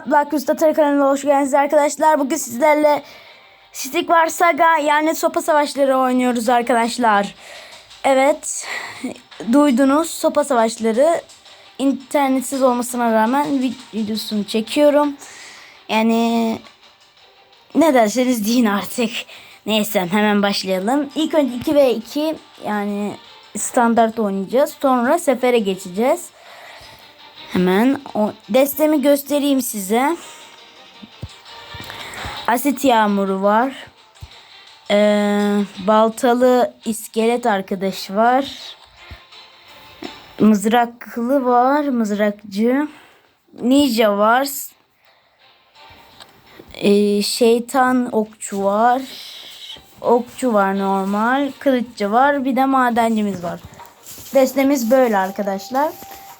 Black Usta Tarı kanalına hoş geldiniz arkadaşlar. Bugün sizlerle Stick War Saga yani sopa savaşları oynuyoruz arkadaşlar. Evet duydunuz sopa savaşları internetsiz olmasına rağmen vid- videosunu çekiyorum. Yani ne derseniz deyin artık. Neyse hemen başlayalım. İlk önce 2 ve 2 yani standart oynayacağız. Sonra sefere geçeceğiz. Hemen o destemi göstereyim size. Asit yağmuru var. Ee, baltalı iskelet arkadaş var. Mızraklı var. Mızrakçı. Ninja var. Ee, şeytan okçu var. Okçu var normal. Kılıççı var. Bir de madencimiz var. Destemiz böyle arkadaşlar.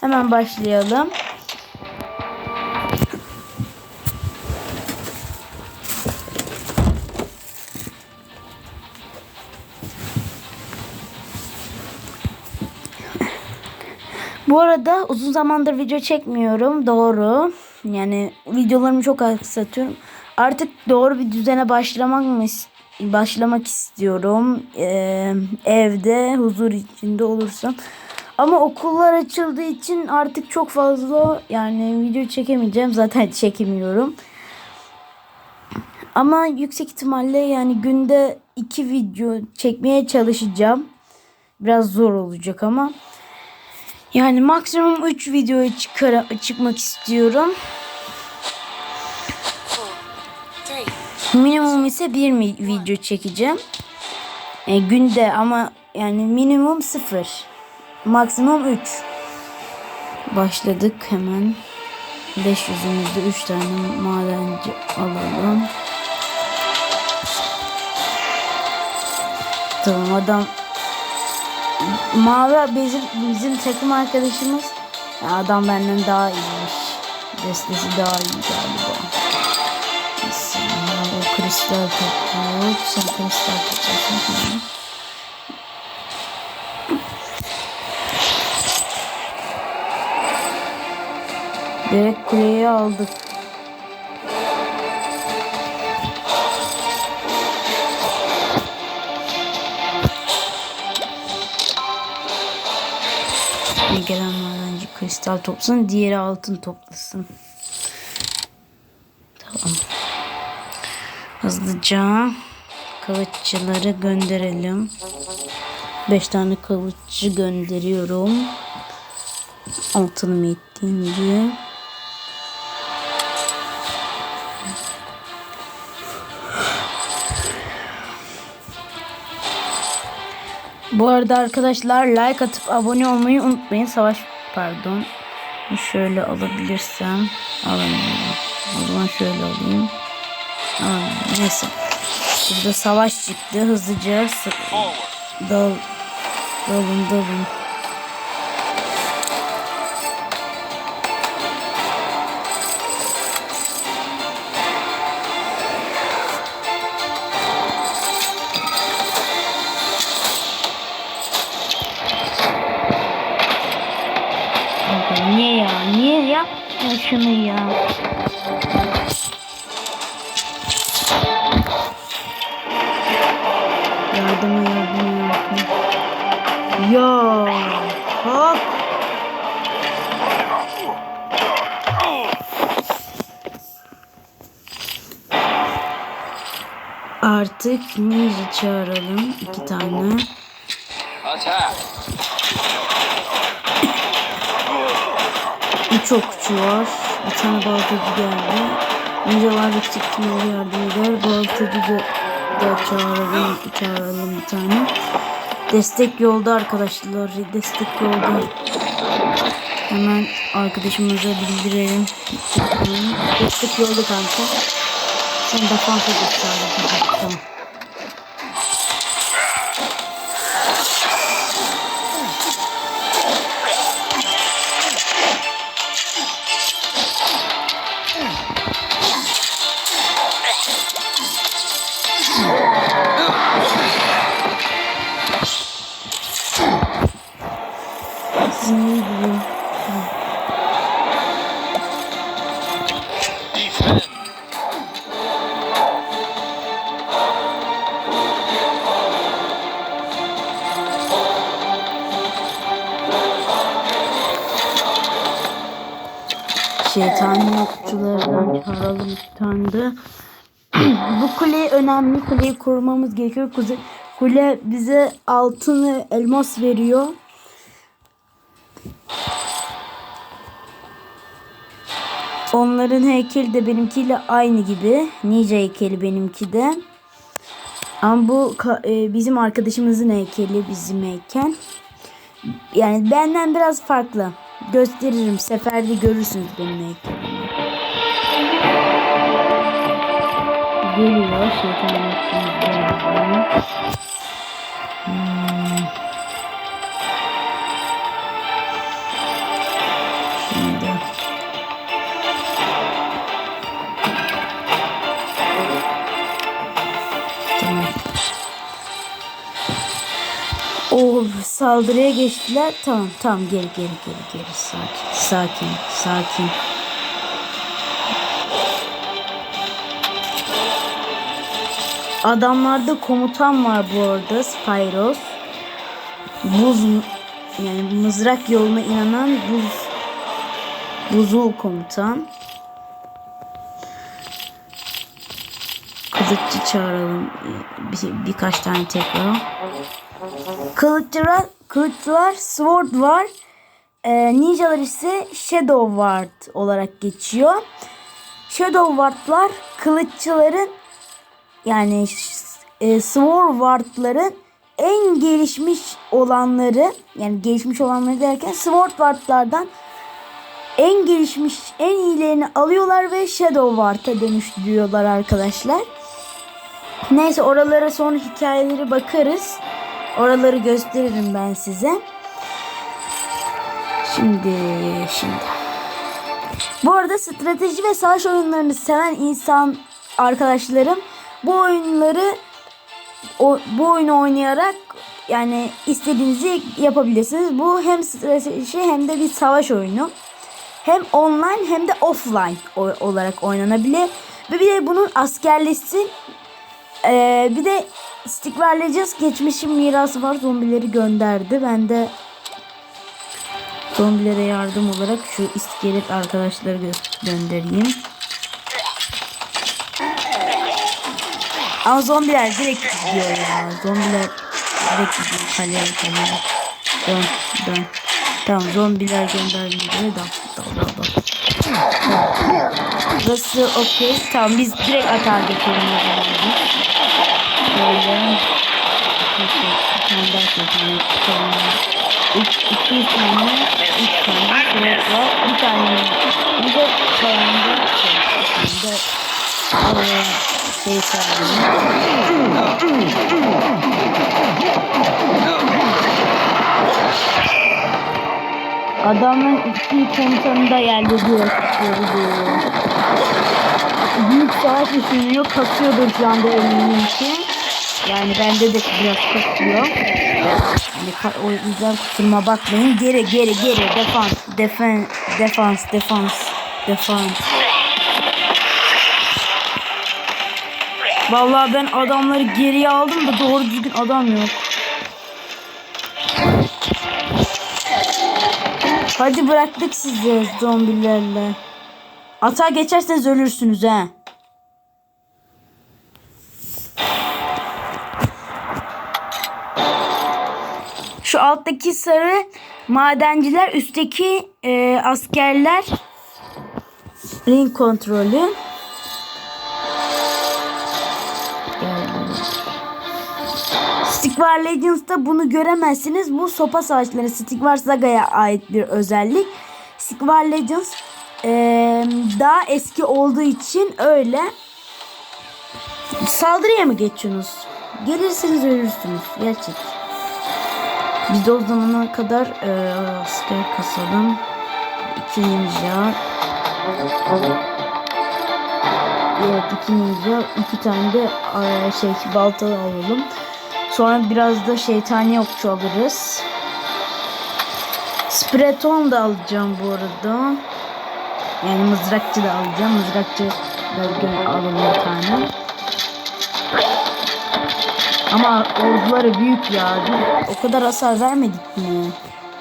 Hemen başlayalım. Bu arada uzun zamandır video çekmiyorum. Doğru. Yani videolarımı çok aksatıyorum. Artık doğru bir düzene başlamak mı başlamak istiyorum. Ee, evde huzur içinde olursam. Ama okullar açıldığı için artık çok fazla yani video çekemeyeceğim. Zaten çekemiyorum. Ama yüksek ihtimalle yani günde iki video çekmeye çalışacağım. Biraz zor olacak ama. Yani maksimum 3 videoya çıkara, çıkmak istiyorum. Minimum ise bir video çekeceğim. E, günde ama yani minimum 0. Maksimum 3. Başladık hemen. 500'ümüzde 3 tane madenci alalım. Tamam adam Mavi bizim bizim takım arkadaşımız adam benden daha iyiymiş. Destesi daha iyi galiba. O kristal topluyor. Sen kristal topluyorsun. Direkt kuleyi aldık. Gelen madenci kristal toplasın, diğeri altın toplasın. Tamam. Hızlıca kılıççıları gönderelim. 5 tane kılıççı gönderiyorum. Altınım yettiğince. Bu arada arkadaşlar like atıp abone olmayı unutmayın. Savaş pardon. Şöyle alabilirsem alamıyorum. O zaman şöyle alayım. Alamıyorum. Neyse. Burada savaş çıktı. Hızlıca dal dalın dalın. Şunu ya? Yardıma yardıma yardıma. Ya hop. Artık ninja çağıralım. iki tane. Attack! Üç okçu var. Bir tane baltacı geldi. Ninjalar yüksek ihtimalle yardım eder. Baltacı da, da çağıralım, çağıralım bir tane. Destek yolda arkadaşlar. Destek yolda. Hemen arkadaşımıza bildirelim. Destek yolda kanka. Sen defansa sadece. Tamam. Şeytani okçulardan çağıralım bir. Bu kule önemli. Kuleyi korumamız gerekiyor. Kuze- Kule bize altın ve elmas veriyor. Onların heykeli de benimkiyle aynı gibi. Ninja heykeli benimki de. Ama bu e, bizim arkadaşımızın heykeli bizim heykel. Yani benden biraz farklı. Gösteririm. Seferde görürsünüz benim heykelimi. Geliyor şeytan. Hmm. Saldırıya geçtiler. Tamam tamam geri geri geri geri sakin sakin sakin. Adamlarda komutan var bu arada Spyros. Buz yani mızrak yoluna inanan buz buzul komutan. Kılıççı çağıralım bir, birkaç tane tekrar. Kılıççılar, kılıççılar Sword var. Ee, ninjalar ise Shadow Ward olarak geçiyor. Shadow Ward'lar kılıççıların yani e, Sword Ward'ların en gelişmiş olanları yani gelişmiş olanları derken Sword Ward'lardan en gelişmiş en iyilerini alıyorlar ve Shadow Ward'a dönüştürüyorlar arkadaşlar. Neyse oralara sonra hikayeleri bakarız. Oraları gösteririm ben size. Şimdi şimdi. Bu arada strateji ve savaş oyunlarını seven insan arkadaşlarım bu oyunları o, bu oyunu oynayarak yani istediğinizi yapabilirsiniz. Bu hem strateji hem de bir savaş oyunu. Hem online hem de offline olarak oynanabilir. Ve bir de bunun askerlisi ee, bir de Legends geçmişin mirası var. Zombileri gönderdi. Ben de zombilere yardım olarak şu iskelet arkadaşları gö- göndereyim. Ama zombiler direkt gidiyor ya. Zombiler direkt gidiyor. Kaleye kaleye. Dön dön. Tamam zombiler gönderdiğinde dal dal dal dal. Burası okey. Tamam biz direkt atağa geçelim. Tane. Üç, iki tane. Üç tane. Şuraya var. Bir tane. Bir de. Bir de eee, şey sardım. Adamın iki komutanı da yerde diyor. Büyük savaş düşünüyor. Kasıyordur şu anda eminim ki. Yani bende de biraz kasıyor. Yani o yüzden kusuruma bakmayın. Geri geri geri. Defans. Defen, defans. Defans. Defans. Vallahi ben adamları geriye aldım da doğru düzgün adam yok. Hadi bıraktık sizi zombilerle. Ata geçerseniz ölürsünüz he. Alttaki sarı madenciler, üstteki e, askerler ring kontrolü. Stick War Legends'ta bunu göremezsiniz. Bu sopa savaşları Stick War Saga'ya ait bir özellik. Stick War Legends eee, daha eski olduğu için öyle. Saldırıya mı geçiyorsunuz? Gelirseniz ölürsünüz. Gerçek. Biz de o zamana kadar eee asker kasalım. İki ninja. Evet iki ninja. iki tane de eee, şey balta alalım. Sonra biraz da şeytani okçu alırız. Spreton da alacağım bu arada. Yani mızrakçı da alacağım. Mızrakçı da alalım bir tane. Ama orduları büyük ya. O kadar hasar vermedik mi?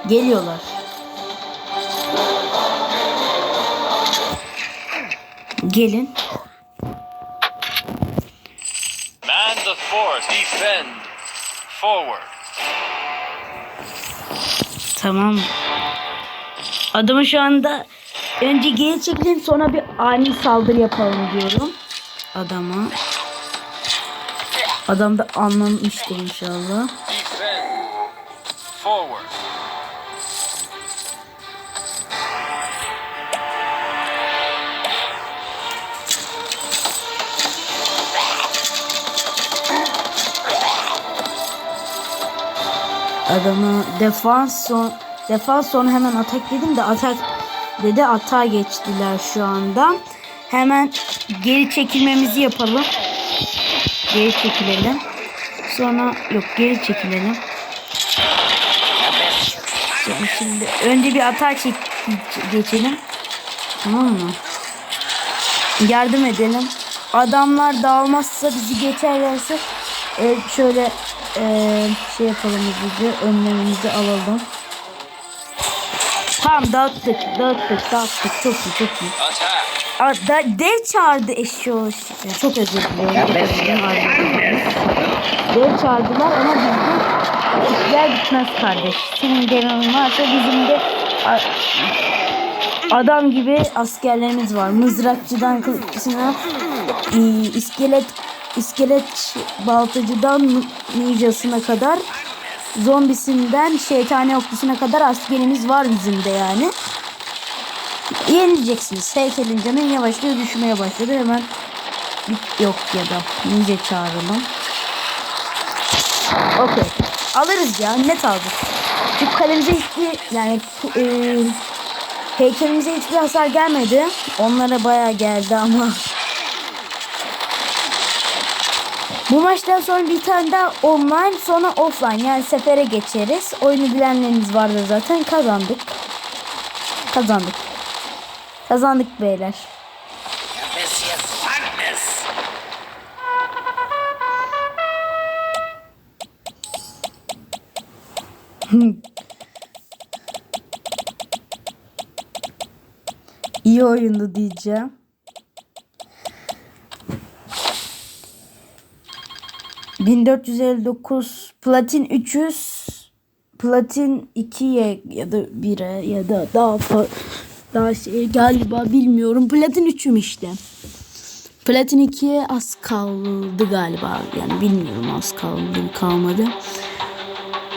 Geliyorlar. Gelin. Man the force. Defend. Forward. Tamam. Adamı şu anda önce geri çekelim sonra bir ani saldırı yapalım diyorum. Adama. Adam da anlamıştır inşallah. Adamı defans son defans sonra hemen atak dedim de atak dedi atağa geçtiler şu anda. Hemen geri çekilmemizi yapalım. Geri çekilelim. Sonra yok geri çekilelim. Şimdi, şimdi önce bir atağa çek, geçelim. Tamam mı? Yardım edelim. Adamlar dağılmazsa bizi geçerlerse e, şöyle e, şey yapalım hızlıca önlemimizi alalım. Tamam dağıttık, dağıttık, dağıttık. Çok iyi, çok iyi. Da, dev çağırdı. Çok özür diliyorum. Çok özür. Ardından. Dev çağırdılar ama bizde işler bitmez kardeş. Senin devin varsa bizim de adam gibi askerlerimiz var. Mızrakçıdan kılıççısına e, iskelet iskelet baltacıdan ninjasına kadar zombisinden şeytani oklusuna kadar askerimiz var bizim de yani. Yenileceksiniz. Heykelin canı yavaşlıyor düşmeye başladı. Hemen yok ya da ninja çağıralım. Okey. Alırız ya. Net aldık. Çünkü kalemize hiçbir yani e, heykelimize hiçbir hasar gelmedi. Onlara bayağı geldi ama bu maçtan sonra bir tane daha online sonra offline yani sefere geçeriz. Oyunu bilenleriniz vardır zaten kazandık. Kazandık. Kazandık beyler. İyi oyundu diyeceğim. ...1459... ...platin 300... ...platin 2'ye ya da 1'e ya da daha fa- daha şey galiba bilmiyorum. Platin 3'üm işte. Platin 2'ye az kaldı galiba. Yani bilmiyorum az kaldı kalmadı.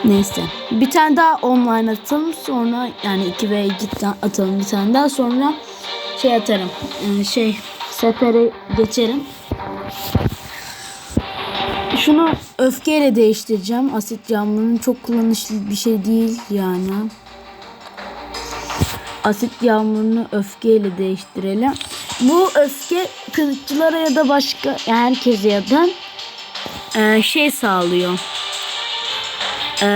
Neyse. Bir tane daha online atalım. Sonra yani 2 ve cidden atalım bir tane daha. Sonra şey atarım. Ee, şey sefere geçerim. Şunu öfkeyle değiştireceğim. Asit yağmurunun çok kullanışlı bir şey değil yani. Asit yağmurunu öfkeyle değiştirelim. Bu öfke kılıççılara ya da başka herkese ya da e, şey sağlıyor. E,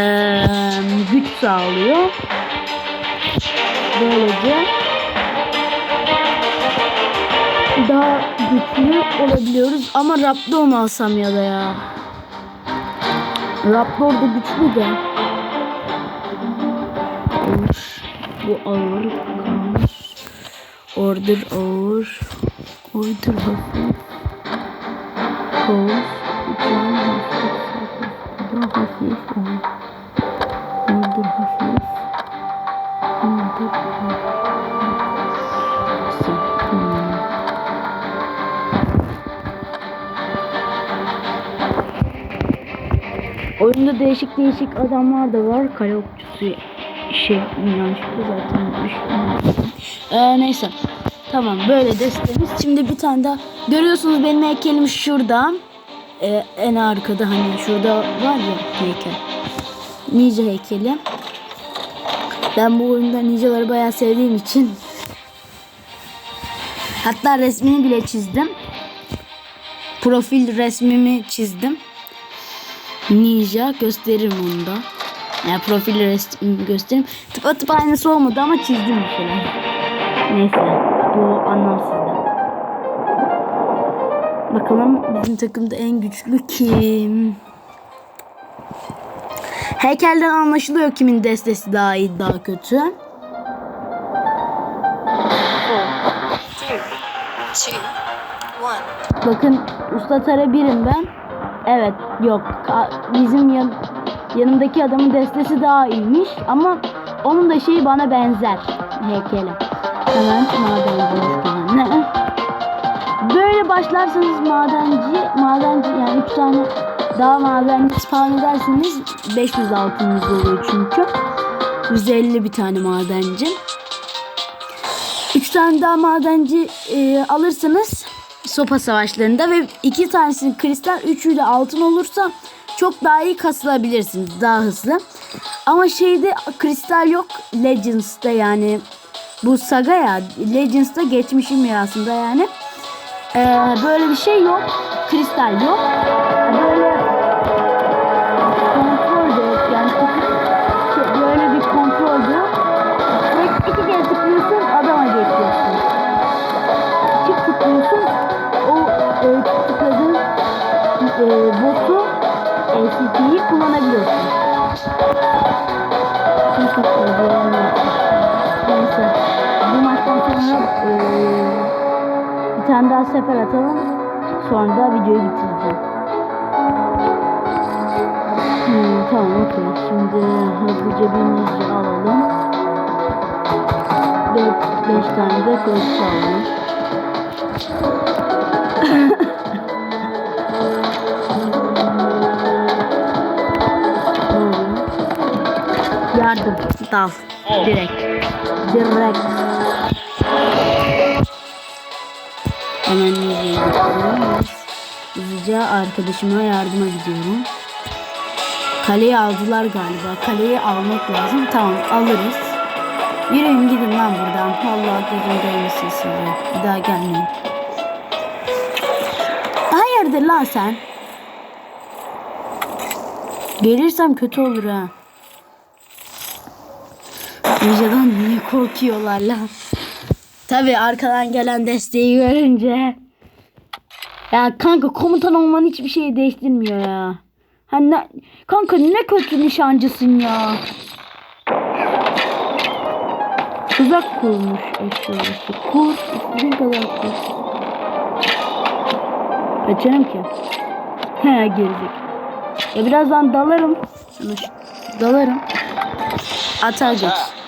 güç sağlıyor. Böylece daha güçlü olabiliyoruz. Ama Raptor mu alsam ya da ya? Raptor da güçlü de. Bu ağır kalmış. Order ağır. Order hafif. Koz. Uçağın hafif. Bu da hafif. Order hafif. Order hafif. Oyunda değişik değişik adamlar da var. Kale okçusu şey yanlışlıkla zaten düşünmüyorum. Ee, neyse. Tamam böyle destemiz. Şimdi bir tane daha. Görüyorsunuz benim heykelim şurada. Ee, en arkada hani şurada var ya heykel. Ninja heykeli. Ben bu oyunda ninjaları bayağı sevdiğim için hatta resmini bile çizdim. Profil resmimi çizdim. Ninja gösteririm onu da. Yani profil resmimi gösteririm. Tıpa tıpa aynısı olmadı ama çizdim bir. Neyse bu anlamsızdı. Bakalım bizim takımda en güçlü kim? Heykelden anlaşılıyor kimin destesi daha iyi daha kötü. Bakın usta tara birim ben. Evet yok bizim yan, yanımdaki adamın destesi daha iyiymiş ama onun da şeyi bana benzer heykeli. Hemen madenci? Böyle başlarsanız madenci madenci yani 3 tane daha madenci spawn ederseniz 500 altınız oluyor çünkü. 150 bir tane madenci. 3 tane daha madenci e, alırsanız sopa savaşlarında ve iki tanesi kristal, üçü de altın olursa çok daha iyi kasılabilirsiniz. Daha hızlı. Ama şeyde kristal yok. Legends'ta yani bu saga ya Legends'ta geçmişin mirasında yani. Ee, böyle bir şey yok. Kristal yok. LCD'yi kullanabiliyorsun. Çift tıkladığın Neyse. Bu maçtan sonra e, bir tane daha sefer atalım. Sonra da videoyu bitireceğim. Hmm, tamam okey. Şimdi hızlıca bir alalım. Ve 5 tane de kılıç alalım. Dal. Direkt. Direkt. Hemen? Hızlıca arkadaşıma yardıma gidiyorum. Kaleyi aldılar galiba. Kaleyi almak lazım. Tamam alırız. Yürüyün gidin lan buradan. Allah gözüm değmesin size. Bir daha gelmeyin. Hayırdır lan sen? Gelirsem kötü olur ha. Ninja'dan niye korkuyorlar lan? Tabi arkadan gelen desteği görünce. Ya kanka komutan olman hiçbir şeyi değiştirmiyor ya. Ha ne, kanka ne kötü nişancısın ya. Tuzak kurmuş eşyalısı. Kur, istediğin kadar kur. Kaçarım ki. He gerizek. Ya birazdan dalarım. Dalarım. Atacak.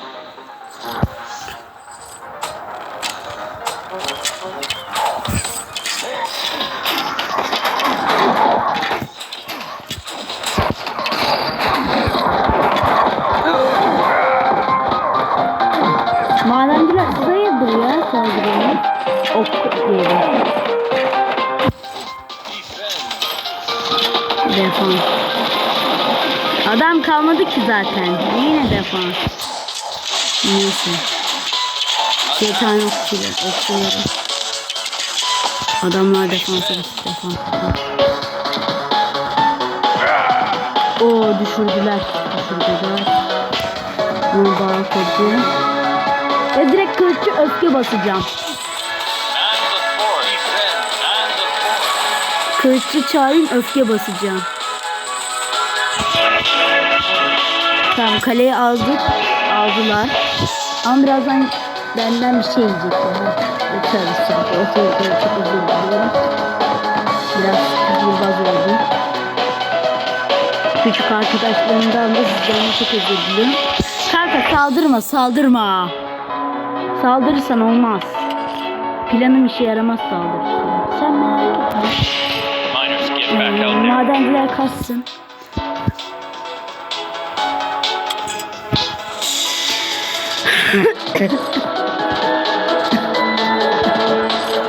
Ki zaten. Yine defans. Neyse. Şeytan okçular. Okçuları. Adamlar defansa. Defans. Oo düşürdüler. Düşürdüler. Bunu bağ koydu. Ve direkt kılıççı öfke basacağım. Kılıççı çağırın öfke basacağım. Tamam kaleyi aldık. Aldılar. Ama birazdan benden bir şey yiyecekler. Sen. Ortaya çok özür diliyorum. Biraz kızılbaz oldum. Küçük arkadaşlarımdan da sizden çok özür diliyorum. Kanka saldırma saldırma. Saldırırsan olmaz. Planım işe yaramaz saldırırsan. Sen merak etme. Ee, madenciler kaçsın.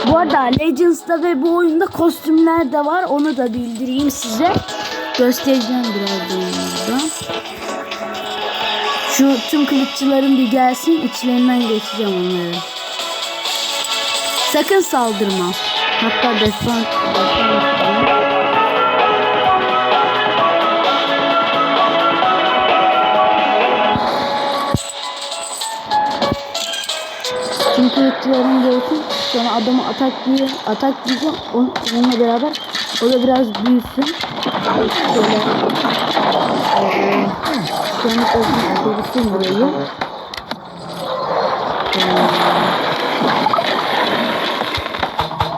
Bu arada Legends'da ve bu oyunda kostümler de var. Onu da bildireyim size. Göstereceğim birazdan burada. Şu tüm kılıççıların bir gelsin. içlerinden geçeceğim onları. Sakın saldırma. Hatta defans. defans Tüm kılıççıların gelsin. Sonra adamı atak diye atak diyeceğim. On, onunla beraber o da biraz büyüsün. Şöyle eee kendi olsun korusun burayı.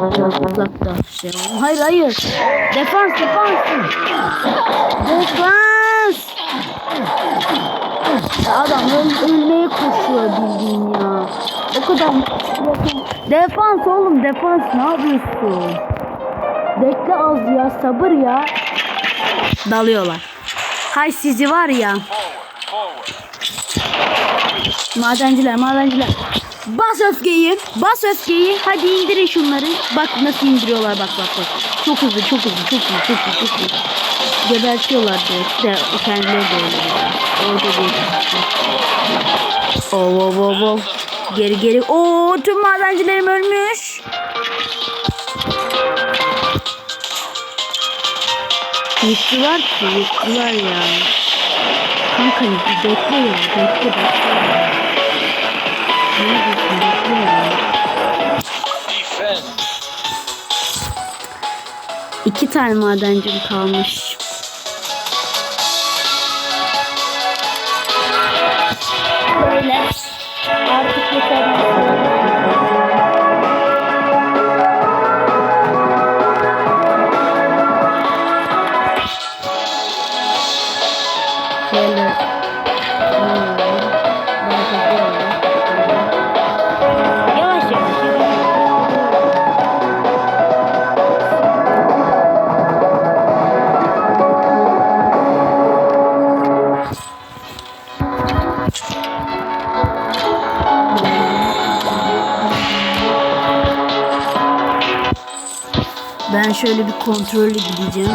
Biraz uzakta şey. Hayır hayır. Defans defans. Defans. Adam öl ölmeye koşuyor bildiğin ya. O kadar defans oğlum defans ne yapıyorsun? Bekle az ya sabır ya. Dalıyorlar. Hay sizi var ya. Madenciler madenciler. Bas öfkeyi. Bas öfkeyi. Hadi indirin şunları. Bak nasıl indiriyorlar bak bak bak. Çok hızlı çok hızlı çok hızlı çok hızlı çok hızlı. Gebertiyorlar direkt. De, kendileri de öyle. Orada değil. Oo oo oo oo. Geri geri. Oo tüm madencilerim ölmüş. Yıktılar ki yıktılar ya. Kanka bekle ya bekle bekle. Ne yapıyorsun bekle ya. İki tane madencim kalmış. Artık yeter. Şöyle. Şöyle bir kontrollü gideceğim.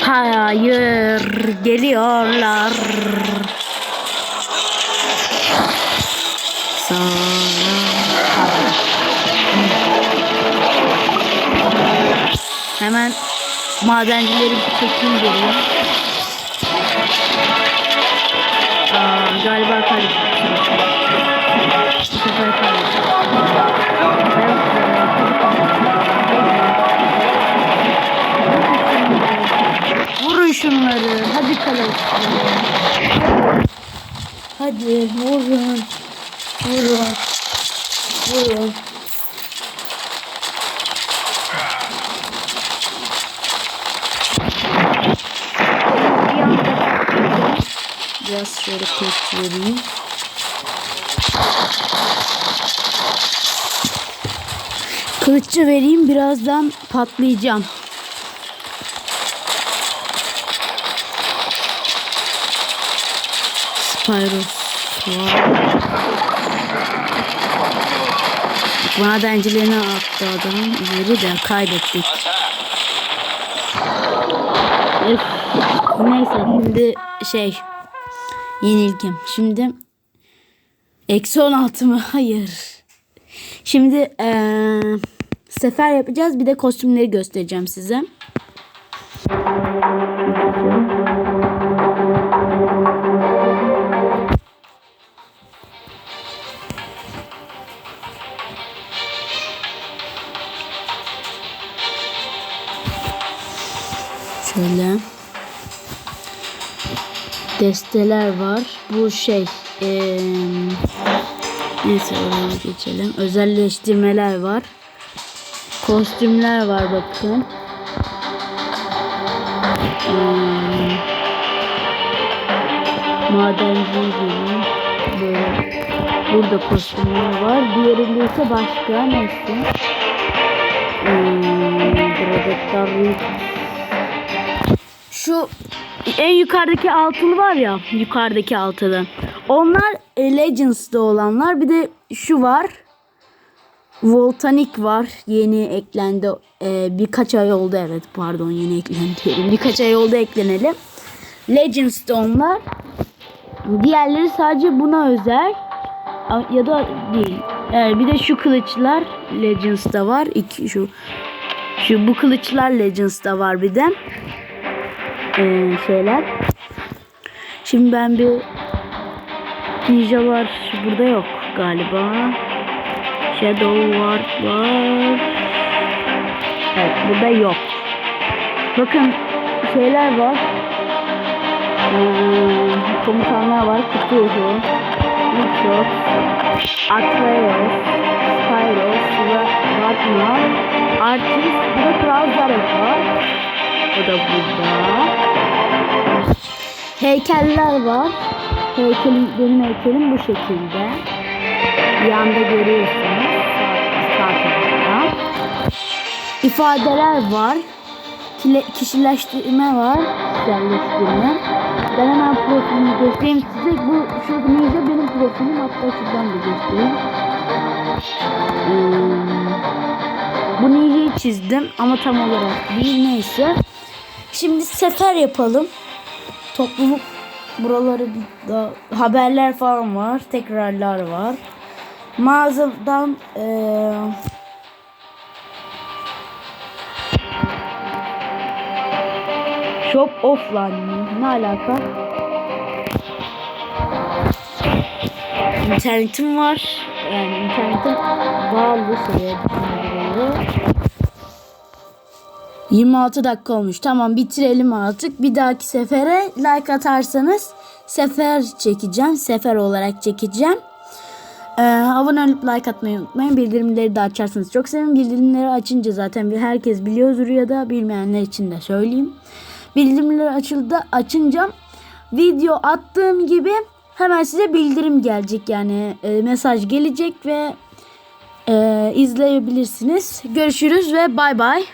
Hayır, geliyorlar. Sana. Hemen madencileri bir çekeyim geriye. Şunları. Hadi kalın. Hadi vurun. Vurun. Vurun. Biraz şöyle vereyim. Kılıççı vereyim birazdan patlayacağım. Spyros var. Madencilerine attı adam. İleri de kaybettik. Üf. Neyse şimdi şey yenilgim. Şimdi eksi 16 mı? Hayır. Şimdi eee, sefer yapacağız. Bir de kostümleri göstereceğim size. Desteler var. Bu şey. eee, neyse oraya geçelim. Özelleştirmeler var. Kostümler var bakın. Hmm. Madenci gibi. Böyle. Burada kostümler var. Diğerinde ise başka. Neyse. Hmm, şu en yukarıdaki altılı var ya yukarıdaki altılı. Onlar e, Legends'da olanlar. Bir de şu var. Voltanik var. Yeni eklendi. E, birkaç ay oldu evet. Pardon yeni eklendi. Birkaç ay oldu ekleneli. Legends'da onlar. Diğerleri sadece buna özel. Ya da değil. Evet, bir de şu kılıçlar Legends'da var. İki, şu şu bu kılıçlar Legends'da var bir de ee, şeyler. Şimdi ben bir ninja var. Burada yok galiba. Shadow Ward var. Evet burada yok. Bakın şeyler var. Ee, komutanlar var. Kutuzu. Mikros. Atreus. Eros ve Batman, Artist, bir de Kral var. O da burada. Heykeller var. Heykelim, benim heykelim bu şekilde. Yanda görüyorsunuz. Sağ. İfadeler var. Kile- kişileştirme var. Kişiselleştirme. Ben hemen profilimi göstereyim size. Bu şu ninja benim profilim. Hatta şuradan da göstereyim. Hmm. Bu ninja'yı çizdim ama tam olarak değil neyse. Şimdi sefer yapalım. Topluluk buraları da haberler falan var. Tekrarlar var. Mağazadan eee Shop offline mi? Ne alaka? İnternetim var. Yani internetim bağlı buraya. 26 dakika olmuş. Tamam bitirelim artık. Bir dahaki sefere like atarsanız sefer çekeceğim. Sefer olarak çekeceğim. Ee, abone olup like atmayı unutmayın. Bildirimleri de açarsanız çok sevinirim. Bildirimleri açınca zaten bir herkes biliyordur ya da bilmeyenler için de söyleyeyim. Bildirimleri açıldı açınca video attığım gibi hemen size bildirim gelecek yani e, mesaj gelecek ve e, izleyebilirsiniz. Görüşürüz ve bay bay.